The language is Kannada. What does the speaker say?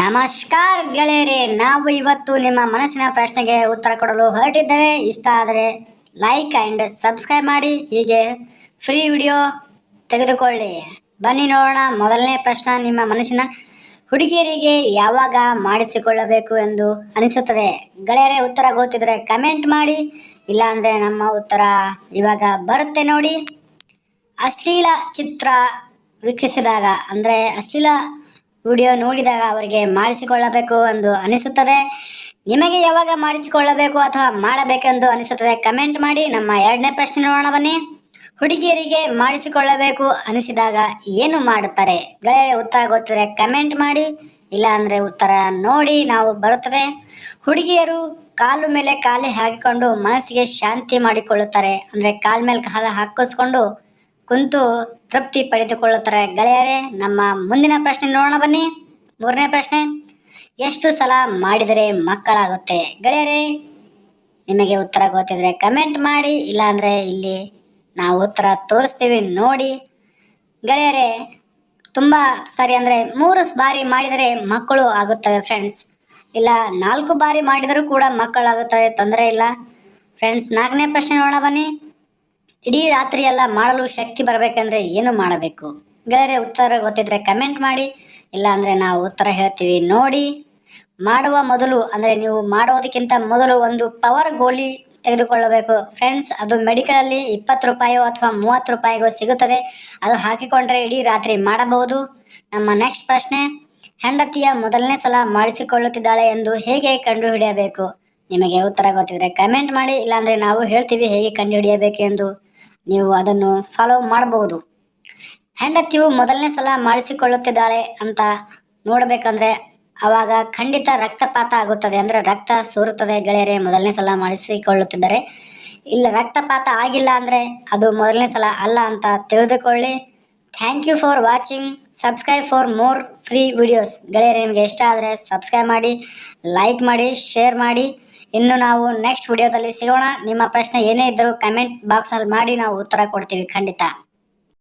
ನಮಸ್ಕಾರ ಗೆಳೆಯರೇ, ನಾವು ಇವತ್ತು ನಿಮ್ಮ ಮನಸ್ಸಿನ ಪ್ರಶ್ನೆಗೆ ಉತ್ತರ ಕೊಡಲು ಹೊರಟಿದ್ದೇವೆ. ಇಷ್ಟ ಆದರೆ ಲೈಕ್ ಆ್ಯಂಡ್ ಸಬ್ಸ್ಕ್ರೈಬ್ ಮಾಡಿ. ಹೀಗೆ ಫ್ರೀ ವಿಡಿಯೋ ತೆಗೆದುಕೊಳ್ಳಿ. ಬನ್ನಿ ನೋಡೋಣ ಮೊದಲನೇ ಪ್ರಶ್ನೆ. ನಿಮ್ಮ ಮನಸ್ಸಿನ ಹುಡುಗಿಯರಿಗೆ ಯಾವಾಗ ಮಾಡಿಸಿಕೊಳ್ಳಬೇಕು ಎಂದು ಅನಿಸುತ್ತದೆ? ಗೆಳೆಯರೇ, ಉತ್ತರ ಗೊತ್ತಿದ್ದರೆ ಕಮೆಂಟ್ ಮಾಡಿ. ಇಲ್ಲಾಂದರೆ ನಮ್ಮ ಉತ್ತರ ಇವಾಗ ಬರುತ್ತೆ ನೋಡಿ. ಅಶ್ಲೀಲ ಚಿತ್ರ ವೀಕ್ಷಿಸಿದಾಗ, ಅಂದರೆ ಅಶ್ಲೀಲ ವಿಡಿಯೋ ನೋಡಿದಾಗ ಅವರಿಗೆ ಮಾಡಿಸಿಕೊಳ್ಳಬೇಕು ಎಂದು ಅನಿಸುತ್ತದೆ. ನಿಮಗೆ ಯಾವಾಗ ಮಾಡಿಸಿಕೊಳ್ಳಬೇಕು ಅಥವಾ ಮಾಡಬೇಕೆಂದು ಅನಿಸುತ್ತದೆ ಕಮೆಂಟ್ ಮಾಡಿ. ನಮ್ಮ ಎರಡನೇ ಪ್ರಶ್ನೆ ನೋಡೋಣ ಬನ್ನಿ. ಹುಡುಗಿಯರಿಗೆ ಮಾಡಿಸಿಕೊಳ್ಳಬೇಕು ಅನಿಸಿದಾಗ ಏನು ಮಾಡುತ್ತಾರೆ? ಗೆಳೆಯರ ಉತ್ತರ ಗೊತ್ತಿದ್ರೆ ಕಮೆಂಟ್ ಮಾಡಿ. ಇಲ್ಲ ಅಂದರೆ ಉತ್ತರ ನೋಡಿ ನಾವು ಬರುತ್ತದೆ. ಹುಡುಗಿಯರು ಕಾಲು ಮೇಲೆ ಕಾಲು ಹಾಕಿಕೊಂಡು ಮನಸ್ಸಿಗೆ ಶಾಂತಿ ಮಾಡಿಕೊಳ್ಳುತ್ತಾರೆ. ಅಂದರೆ ಕಾಲ ಮೇಲೆ ಕಾಲು ಹಾಕಿಸ್ಕೊಂಡು ಕುಂತು ತೃಪ್ತಿ ಪಡೆದುಕೊಳ್ಳುತ್ತಾರೆ. ಗೆಳೆಯರೇ, ನಮ್ಮ ಮುಂದಿನ ಪ್ರಶ್ನೆ ನೋಡೋಣ ಬನ್ನಿ. ಮೂರನೇ ಪ್ರಶ್ನೆ, ಎಷ್ಟು ಸಲ ಮಾಡಿದರೆ ಮಕ್ಕಳಾಗುತ್ತೆ? ಗೆಳೆಯರೇ, ನಿಮಗೆ ಉತ್ತರ ಗೊತ್ತಿದ್ರೆ ಕಮೆಂಟ್ ಮಾಡಿ, ಇಲ್ಲಾಂದರೆ ಇಲ್ಲಿ ನಾವು ಉತ್ತರ ತೋರಿಸ್ತೀವಿ ನೋಡಿ. ಗೆಳೆಯರೇ, ತುಂಬ ಸರಿ ಅಂದರೆ ಮೂರು ಬಾರಿ ಮಾಡಿದರೆ ಮಕ್ಕಳು ಆಗುತ್ತವೆ ಫ್ರೆಂಡ್ಸ್ ಇಲ್ಲ, ನಾಲ್ಕು ಬಾರಿ ಮಾಡಿದರೂ ಕೂಡ ಮಕ್ಕಳಾಗುತ್ತವೆ, ತೊಂದರೆ ಇಲ್ಲ. ಫ್ರೆಂಡ್ಸ್ ನಾಲ್ಕನೇ ಪ್ರಶ್ನೆ ನೋಡೋಣ ಬನ್ನಿ. ಇಡೀ ರಾತ್ರಿ ಎಲ್ಲ ಮಾಡಲು ಶಕ್ತಿ ಬರಬೇಕಂದ್ರೆ ಏನು ಮಾಡಬೇಕು? ಗೆಳೆಯರೇ, ಉತ್ತರ ಗೊತ್ತಿದ್ರೆ ಕಮೆಂಟ್ ಮಾಡಿ. ಇಲ್ಲ ಅಂದ್ರೆ ನಾವು ಉತ್ತರ ಹೇಳ್ತೀವಿ ನೋಡಿ. ಮಾಡುವ ಮೊದಲು ಅಂದರೆ ನೀವು ಮಾಡೋದಕ್ಕಿಂತ ಮೊದಲು ಒಂದು ಪವರ್ ಗೋಲಿ ತೆಗೆದುಕೊಳ್ಳಬೇಕು. ಫ್ರೆಂಡ್ಸ್ ಅದು ಮೆಡಿಕಲಲ್ಲಿ ಇಪ್ಪತ್ತು ರೂಪಾಯೋ ಅಥವಾ ಮೂವತ್ತು ರೂಪಾಯಿಗೋ ಸಿಗುತ್ತದೆ. ಅದು ಹಾಕಿಕೊಂಡ್ರೆ ಇಡೀ ರಾತ್ರಿ ಮಾಡಬಹುದು. ನಮ್ಮ ನೆಕ್ಸ್ಟ್ ಪ್ರಶ್ನೆ, ಹೆಂಡತಿಯ ಮೊದಲನೇ ಸಲ ಮಾಡಿಸಿಕೊಳ್ಳುತ್ತಿದ್ದಾಳೆ ಎಂದು ಹೇಗೆ ಕಂಡುಹಿಡಿಯಬೇಕು? ನಿಮಗೆ ಉತ್ತರ ಗೊತ್ತಿದ್ರೆ ಕಮೆಂಟ್ ಮಾಡಿ. ಇಲ್ಲಾಂದರೆ ನಾವು ಹೇಳ್ತೀವಿ ಹೇಗೆ ಕಂಡುಹಿಡಿಯಬೇಕೆಂದು ನೀವು ಅದನ್ನು ಫಾಲೋ ಮಾಡಬಹುದು. ಹೆಂಡತಿಯು ಮೊದಲನೇ ಸಲ ಮಾಡಿಸಿಕೊಳ್ಳುತ್ತಿದ್ದಾಳೆ ಅಂತ ನೋಡಬೇಕಂದ್ರೆ ಆವಾಗ ಖಂಡಿತ ರಕ್ತಪಾತ ಆಗುತ್ತದೆ. ಅಂದರೆ ರಕ್ತ ಸೋರುತ್ತದೆ ಗೆಳೆಯರೇ, ಮೊದಲನೇ ಸಲ ಮಾಡಿಸಿಕೊಳ್ಳುತ್ತಿದ್ದಾರೆ. ಇಲ್ಲ, ರಕ್ತಪಾತ ಆಗಿಲ್ಲ ಅಂದರೆ ಅದು ಮೊದಲನೇ ಸಲ ಅಲ್ಲ ಅಂತ ತಿಳಿದುಕೊಳ್ಳಿ. Thank you for watching subscribe for more free videos ಗೆಳೆಯರೇ, ನಿಮಗೆ ಇಷ್ಟ ಆದರೆ ಸಬ್ಸ್ಕ್ರೈಬ್ ಮಾಡಿ ಲೈಕ್ ಮಾಡಿ ಶೇರ್ ಮಾಡಿ. ಇನ್ನು ನಾವು ನೆಕ್ಸ್ಟ್ ವಿಡಿಯೋದಲ್ಲಿ ಸಿಗೋಣ. ನಿಮ್ಮ ಪ್ರಶ್ನೆ ಏನೇ ಇದ್ದರೂ ಕಮೆಂಟ್ ಬಾಕ್ಸಲ್ಲಿ ಮಾಡಿ ನಾವು ಉತ್ತರ ಕೊಡ್ತೀವಿ ಖಂಡಿತ.